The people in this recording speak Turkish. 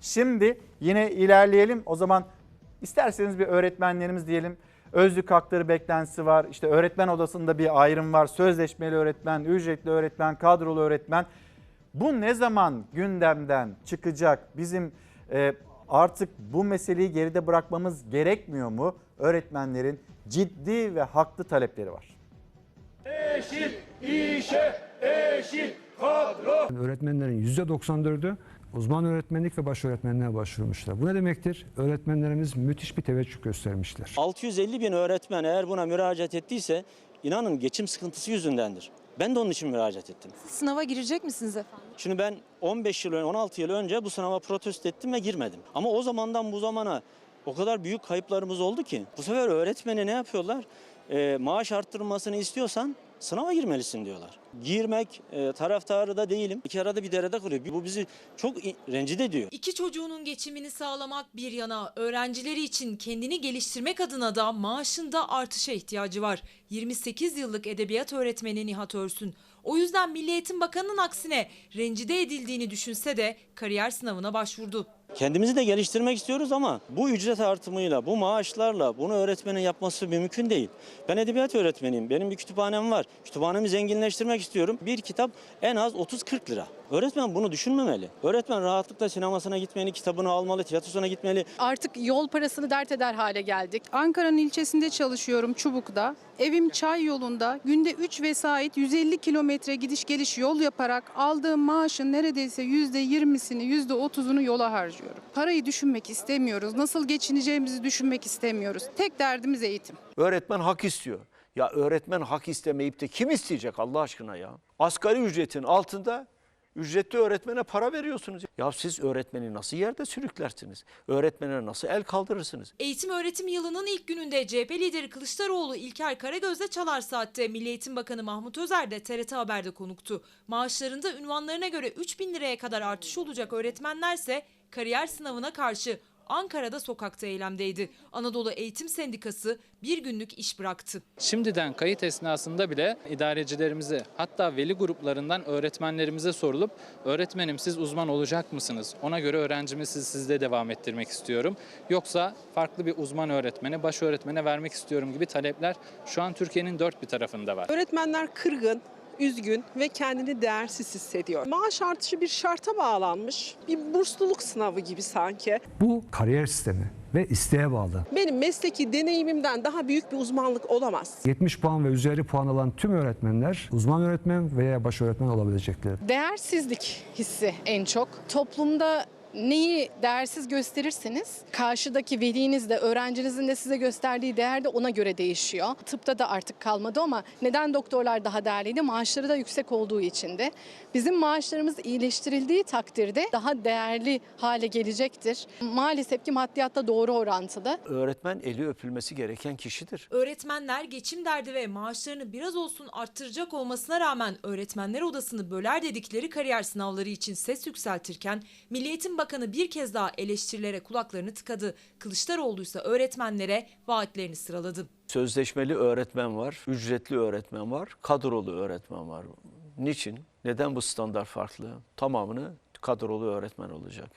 Şimdi yine ilerleyelim. O zaman isterseniz bir öğretmenlerimiz diyelim. Özlük hakları beklentisi var. İşte öğretmen odasında bir ayrım var. Sözleşmeli öğretmen, ücretli öğretmen, kadrolu öğretmen. Bu ne zaman gündemden çıkacak? Bizim e, artık bu meseleyi geride bırakmamız gerekmiyor mu? Öğretmenlerin ciddi ve haklı talepleri var. Öğretmenlerin %94'ü uzman öğretmenlik ve baş öğretmenliğe başvurmuşlar. Bu ne demektir? Öğretmenlerimiz müthiş bir teveccüh göstermişler. 650 bin öğretmen eğer buna müracaat ettiyse inanın geçim sıkıntısı yüzündendir. Ben de onun için müracaat ettim. Sınava girecek misiniz efendim? Şimdi ben 15 yıl, ön- 16 yıl önce bu sınava protesto ettim ve girmedim. Ama o zamandan bu zamana o kadar büyük kayıplarımız oldu ki. Bu sefer öğretmeni ne yapıyorlar? Ee, maaş arttırılmasını istiyorsan sınava girmelisin diyorlar. Girmek e, taraftarı da değilim. İki arada bir derede kırıyor. Bu bizi çok rencide ediyor. İki çocuğunun geçimini sağlamak bir yana öğrencileri için kendini geliştirmek adına da maaşında artışa ihtiyacı var. 28 yıllık edebiyat öğretmeni Nihat Örsün. O yüzden Milli Eğitim Bakanı'nın aksine rencide edildiğini düşünse de kariyer sınavına başvurdu. Kendimizi de geliştirmek istiyoruz ama bu ücret artımıyla, bu maaşlarla bunu öğretmenin yapması mümkün değil. Ben edebiyat öğretmeniyim. Benim bir kütüphanem var. Kütüphanemi zenginleştirmek istiyorum. Bir kitap en az 30-40 lira. Öğretmen bunu düşünmemeli. Öğretmen rahatlıkla sinemasına gitmeli, kitabını almalı, tiyatrosuna gitmeli. Artık yol parasını dert eder hale geldik. Ankara'nın ilçesinde çalışıyorum Çubuk'ta. Evim Çay yolunda günde 3 vesait 150 kilometre gidiş geliş yol yaparak aldığım maaşın neredeyse %20'sini %30'unu yola harcıyorum. Parayı düşünmek istemiyoruz. Nasıl geçineceğimizi düşünmek istemiyoruz. Tek derdimiz eğitim. Öğretmen hak istiyor. Ya öğretmen hak istemeyip de kim isteyecek Allah aşkına ya? Asgari ücretin altında ücretli öğretmene para veriyorsunuz. Ya siz öğretmeni nasıl yerde sürüklersiniz? Öğretmene nasıl el kaldırırsınız? Eğitim öğretim yılının ilk gününde CHP lideri Kılıçdaroğlu İlker Karagöz'le Çalar Saat'te Milli Eğitim Bakanı Mahmut Özer de TRT Haber'de konuktu. Maaşlarında ünvanlarına göre 3 bin liraya kadar artış olacak öğretmenlerse kariyer sınavına karşı Ankara'da sokakta eylemdeydi. Anadolu Eğitim Sendikası bir günlük iş bıraktı. Şimdiden kayıt esnasında bile idarecilerimize hatta veli gruplarından öğretmenlerimize sorulup öğretmenim siz uzman olacak mısınız? Ona göre öğrencimi siz sizde devam ettirmek istiyorum. Yoksa farklı bir uzman öğretmene, baş öğretmene vermek istiyorum gibi talepler şu an Türkiye'nin dört bir tarafında var. Öğretmenler kırgın, üzgün ve kendini değersiz hissediyor. Maaş artışı bir şarta bağlanmış. Bir bursluluk sınavı gibi sanki. Bu kariyer sistemi ve isteğe bağlı. Benim mesleki deneyimimden daha büyük bir uzmanlık olamaz. 70 puan ve üzeri puan alan tüm öğretmenler uzman öğretmen veya baş öğretmen olabilecekler. Değersizlik hissi en çok. Toplumda neyi değersiz gösterirseniz karşıdaki veliniz de öğrencinizin de size gösterdiği değer de ona göre değişiyor. Tıpta da artık kalmadı ama neden doktorlar daha değerliydi? Maaşları da yüksek olduğu için de. Bizim maaşlarımız iyileştirildiği takdirde daha değerli hale gelecektir. Maalesef ki maddiyatta doğru orantılı. Öğretmen eli öpülmesi gereken kişidir. Öğretmenler geçim derdi ve maaşlarını biraz olsun arttıracak olmasına rağmen öğretmenler odasını böler dedikleri kariyer sınavları için ses yükseltirken Milli Eğitim Bakanı bir kez daha eleştirilere kulaklarını tıkadı. Kılıçdaroğlu ise öğretmenlere vaatlerini sıraladı. Sözleşmeli öğretmen var, ücretli öğretmen var, kadrolu öğretmen var. Niçin? Neden bu standart farklı? Tamamını kadrolu öğretmen olacak.